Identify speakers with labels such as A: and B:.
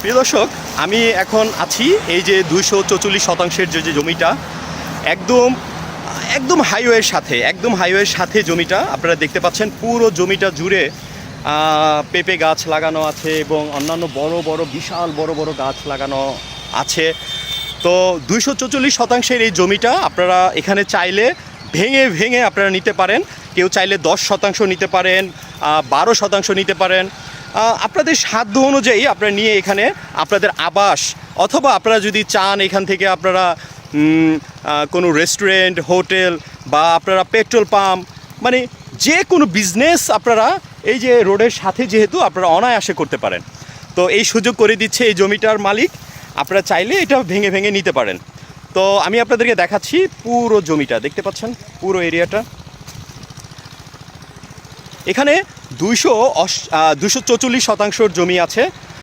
A: প্রিয় দর্শক, আমি এখন আছি এই যে দুইশো চৌচল্লিশ শতাংশের যে জমিটা, একদম একদম হাইওয়ের সাথে, একদম হাইওয়ের সাথে জমিটা আপনারা দেখতে পাচ্ছেন। পুরো জমিটা জুড়ে পেঁপে গাছ লাগানো আছে এবং অন্যান্য বড় বড়, বিশাল, বড় বড় গাছ লাগানো আছে। তো দুইশো চৌচল্লিশ শতাংশের এই জমিটা আপনারা এখানে চাইলে ভেঙে ভেঙে আপনারা নিতে পারেন। কেউ চাইলে দশ শতাংশ নিতে পারেন বারো শতাংশ নিতে পারেন। আপনাদের সাধ্য অনুযায়ী আপনারা নিয়ে এখানে আপনাদের আবাস অথবা আপনারা যদি চান এখান থেকে আপনারা কোনো রেস্টুরেন্ট, হোটেল বা আপনারা পেট্রোল পাম্প মানে যে কোনো বিজনেস আপনারা এই যে রোডের সাথে যেহেতু আপনারা অনায়াসে করতে পারেন। তো এই সুযোগ করে দিচ্ছে এই জমিটার মালিক, আপনারা চাইলে এটা ভেঙে ভেঙে নিতে পারেন। তো আমি আপনাদেরকে দেখাচ্ছি পুরো জমিটা, দেখতে পাচ্ছেন? পুরো এরিয়াটা। এখানে দুইশো অশ দুশো চৌচল্লিশ শতাংশর জমি আছে।